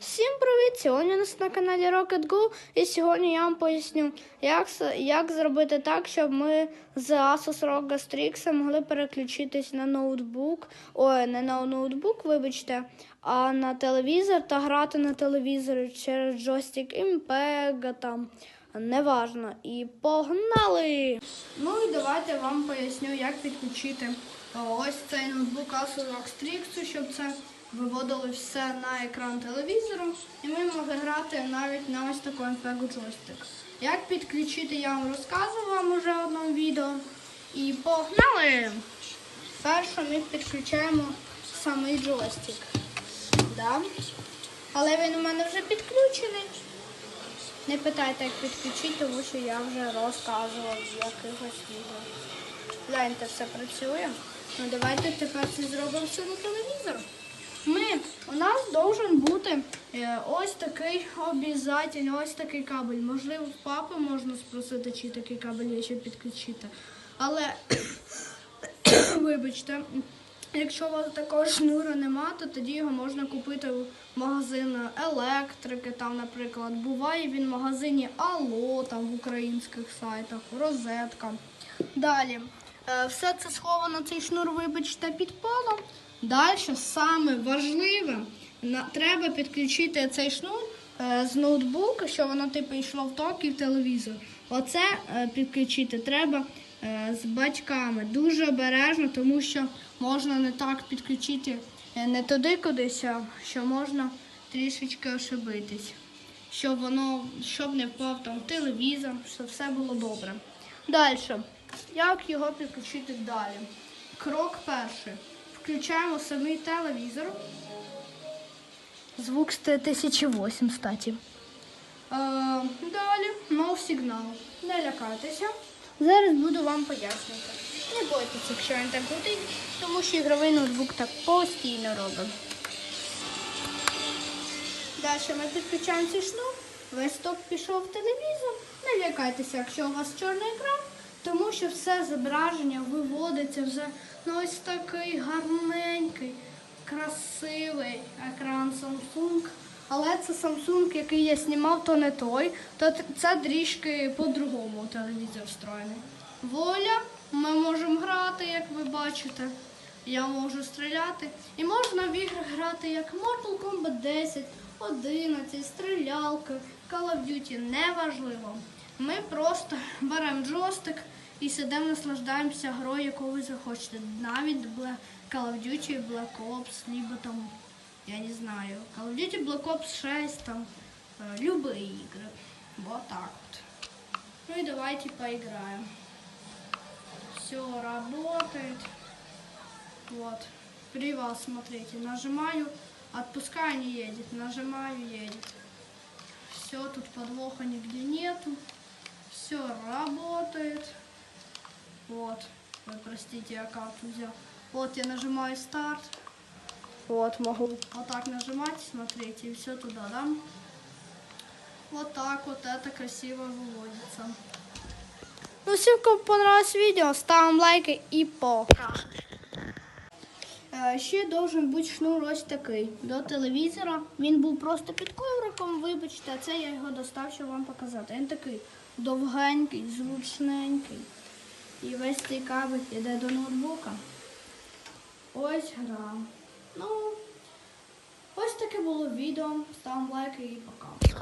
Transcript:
Всім привіт! Сьогодні у нас на каналі Rocket Go і сьогодні я вам поясню, як, як зробити так, щоб ми з Asus ROG Strix могли переключитись на ноутбук, ой, не на ноутбук, вибачте, а на телевізор та грати на телевізорі через джойстик імпега там. Неважно. І погнали! Ну і давайте вам поясню, як підключити ось цей ноутбук Asus ROG Strix, щоб це виводили все на екран телевізору, і ми могли грати навіть на ось такий MPEG джойстик. Як підключити, я вам розказувала вам уже в одному відео. І погнали! Перше ми підключаємо самий джойстик. Да? Але він у мене вже підключений. Не питайте, як підключити, тому що я вже розказувала в якихось відео. Гляньте, все працює. Ну давайте тепер це зробимо все на телевізор. Ми, у нас должен бути е, ось такий обов'язательно, ось такий кабель. Можливо, в папи можна спросити, чи такий кабель є ще підключити. Але вибачте, якщо у вас такого шнура нема, то тоді його можна купити в магазині електрики. Там, наприклад, буває він в магазині Алло, там в українських сайтах, розетка. Далі. е, Все це сховано, цей шнур, вибачте, під полом. Далі саме важливе, треба підключити цей шнур е, з ноутбука, що воно типу йшло в ток і в телевізор. Оце е, підключити треба е, з батьками. Дуже обережно, тому що можна не так підключити не туди кудись, а що можна трішечки ошибитись. Щоб воно щоб не впав там телевізор, щоб все було добре. Далі. Як його підключити далі? Крок перший. Включаємо самий телевізор. Звук з 1008, кстати. Е, далі мов сигнал. Не лякайтеся. Зараз буду вам пояснювати. Не бойтеся, якщо він так гудить, тому що ігровий ноутбук так постійно робить. Далі ми підключаємо цей шнур. Весь ток пішов в телевізор. Не лякайтеся, якщо у вас чорний екран, тому що все зображення виводиться вже на ось такий гарненький, красивий екран Samsung. Але це Samsung, який я знімав, то не той, то це трішки по-другому телевізор встроєний. Воля, ми можемо грати, як ви бачите. Я можу стріляти. І можна в ігри грати як Mortal Kombat 10, 11, стрілялки, Call of Duty, неважливо. Ми просто беремо джойстик і сидимо, наслаждаємося грою, яку ви захочете. Навіть Black Call of Duty, Black Ops, либо там, я не знаю, Call of Duty, Black Ops 6, там, э, любые игры. Вот так вот. Ну и давайте поиграем. Все работает. Вот. При вас, смотрите, нажимаю, отпускаю, не едет, нажимаю, едет. Все, тут подвоха нигде нету. Все работает. Вот. Ой, простите, я карту взял. Вот я нажимаю старт. Вот, могу вот так нажимать, смотрите, и все туда, да? Вот так вот это красиво выводится. Ну, всем, кому понравилось видео, ставим лайки и пока. Е, Ще должен бути шнур ось такий до телевізора. Він був просто під ковриком, вибачте, а це я його достав, щоб вам показати. Він такий довгенький, зручненький. І весь цей кабель йде до ноутбука. Ось гра. Ну, ось таке було відео. Ставимо лайки і пока.